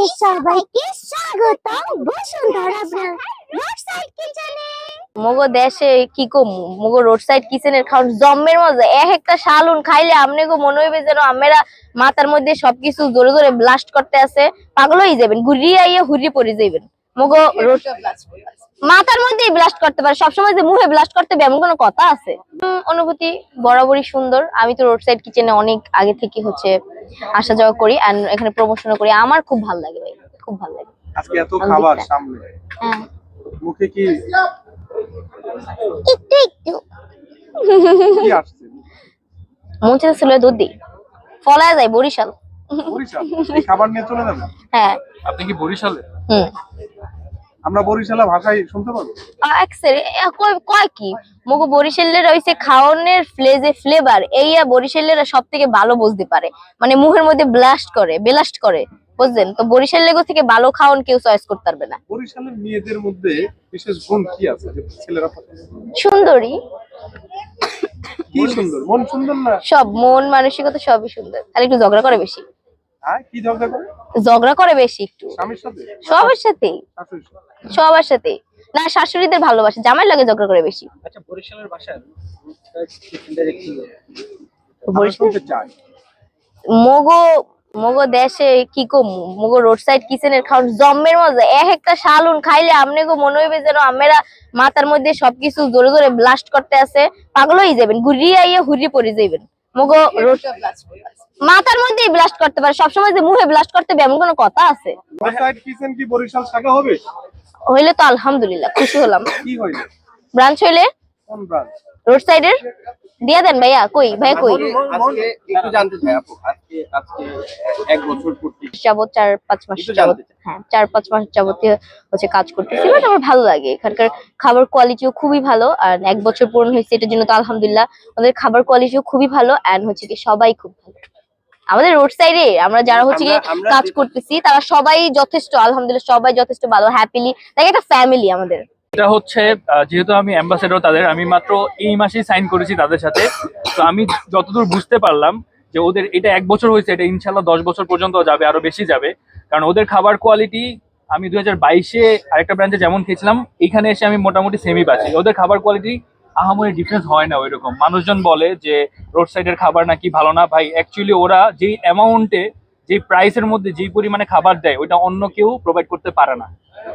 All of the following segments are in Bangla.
আপনাদের সবাইকে স্বাগতম বসুন্ধরা রোড সাইড কিচেনে মগো দেশে কি কম মগো রোড সাইড কিচেনের খাওয়ার জম্মের মজা। এক একটা শালুন খাইলে আমনে গো মনে হইবে যেন আমেরা মাথার মধ্যে সবকিছু জোরে জোরে ব্লাস্ট করতে আছে। পাগল হয়ে যাবেন ঘুরিয়ে আইয়ে হুরিয়ে পড়ে যাইবেন। মগো রোড মাথার মধ্যেই ব্লাস্ট করতে পারে সবসময় যে মুখে ব্লাস্ট করতে হবে এমন কোনো কথা আছে? অনুভূতি বরাবরই সুন্দর। আমি তো রোড সাইড কিচেনে অনেক আগে থেকে হচ্ছে আসা যাওয়া করি আর এখানে প্রমোশনও করি। আমার খুব ভালো লাগে ভাই খুব ভালো লাগে। আজকে এত খাবার সামনে। হ্যাঁ। মুখে কি একটু একটু। কি আসছে? মন ছিল দুধ দি ফলায় যায় বরিশাল। বরিশাল? খাবার নিয়ে চলে যাবে? হ্যাঁ। আপনি কি বরিশালে? হুম। আমরা বরিশালা ভাষায় শুনতে পাবো? কয় কয় কি? মগো বরিশালের হইছে খাওয়ানোর ফ্লেজে ফ্লেভার এইয়া বরিশালেরা সব থেকে ভালো বুঝতে পারে। মানে মুখের মধ্যে ব্লাস্ট করে বেলাস্ট করে বুঝলেন তো বরিশাল লেগো থেকে ভালো খাওয়ান কেউ চয়েস করতে পারবে না। বরিশালের মেয়েদের মধ্যে বিশেষ গুণ কি আছে যে ছেলেরা পছন্দ সুন্দরী। কি সুন্দর? মন সুন্দর না? সব মন মানসিকতা সবই সুন্দর। খালি একটু ঝগড়া করে বেশি। হ্যাঁ কি ঝগড়া করে? ঝগড়া করে বেশি একটু। স্বামীর সাথে? সবার সাথে? সবার সাথেই। না শাশুড়িদের ভালোবাসে জামাই লাগে ঝগড়া করে বেশি। আচ্ছা বরিশালের ভাষা কি? মগো মগো দেশে কি কম মগো রোড সাইড কিচেনের খাওয়ার জম্মের মজা। এক একটা শালুন খাইলে আমনে গো মনে হইবে যেন আমেরা মাথার মধ্যে সবকিছু জোরে জোরে ব্লাস্ট করতে আছে। পাগল হয়ে যাবেন ঘুরিয়ে আইয়ে হুরিয়ে পড়ে যাইবেন। মগো রোড মাথার মধ্যে ব্লাস্ট করতে পারে সবসময় যে মুখে ব্লাস্ট করতে হবে এমন কোনো কথা আছে? হইলে তো আলহামদুলিল্লাহ খুশি হলাম। কি হইল? ব্রাঞ্চ হইলে? কোন ব্রাঞ্চ? রোড সাইডের দিয়ে দেন ভাইয়া কই? ভাই কই? আজকে একটু জানতে চাই আপু আজকে আজকে এক বছর পূর্তি। যাবত চার পাঁচ মাস যাবত হ্যাঁ চার পাঁচ মাস যাবত হচ্ছে কাজ করতেছি বাট আমার ভালো লাগে। এখানকার খাবার কোয়ালিটিও খুবই ভালো আর এক বছর পূরণ হয়েছে এটার জন্য তো আলহামদুলিল্লাহ। আমাদের খাবার কোয়ালিটিও খুবই ভালো এন্ড হচ্ছে কি সবাই খুব ভালো। আমাদের রোড সাইডে আমরা যারা হচ্ছে আমরা কাজ করতেছি তারা সবাই যথেষ্ট আলহামদুলিল্লাহ সবাই যথেষ্ট ভালো হ্যাপিলি তাই একটা ফ্যামিলি আমাদের। এটা হচ্ছে যেহেতু আমি অ্যাম্বাসেডর তাদের, আমি মাত্র এই মাসেই সাইন করেছি তাদের সাথে। তো আমি যতদূর বুঝতে পারলাম যে ওদের, এটা এক বছর হয়েছে, এটা ইনশাল্লাহ দশ বছর পর্যন্ত যাবে, আরও বেশি যাবে। কারণ ওদের খাবার কোয়ালিটি আমি দুই হাজার বাইশে আরেকটা ব্রাঞ্চে যেমন খেয়েছিলাম, এখানে এসে আমি মোটামুটি সেমি পাচ্ছি। ওদের খাবার কোয়ালিটি আহামরি ডিফারেন্স হয় না ওইরকম। মানুষজন বলে যে রোড সাইডের খাবার নাকি ভালো না? ভাই অ্যাকচুয়ালি ওরা যেই অ্যামাউন্টে যে প্রাইসের মধ্যে যেই পরিমাণে খাবার দেয়, ওইটা অন্য কেউ প্রোভাইড করতে পারে না।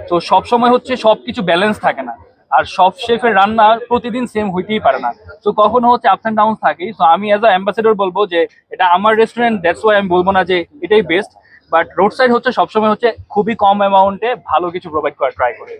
তো সব সময় হচ্ছে সবকিছু ব্যালেন্স থাকে না। আর সব শেফের রান্না প্রতিদিন সেম হইতেই পারে না। তো কখনো হচ্ছে আপস অ্যান্ড ডাউন থাকেই। তো আমি অ্যাজ অ্যাম্বাসেডর বলব যে, এটা আমার রেস্টুরেন্ট দ্যাটস ওয়াই আমি বলব না যে, এটাই বেস্ট বাট রোড সাইড হচ্ছে সবসময় হচ্ছে খুবই কম অ্যামাউন্টে ভালো কিছু প্রোভাইড করার ট্রাই করে।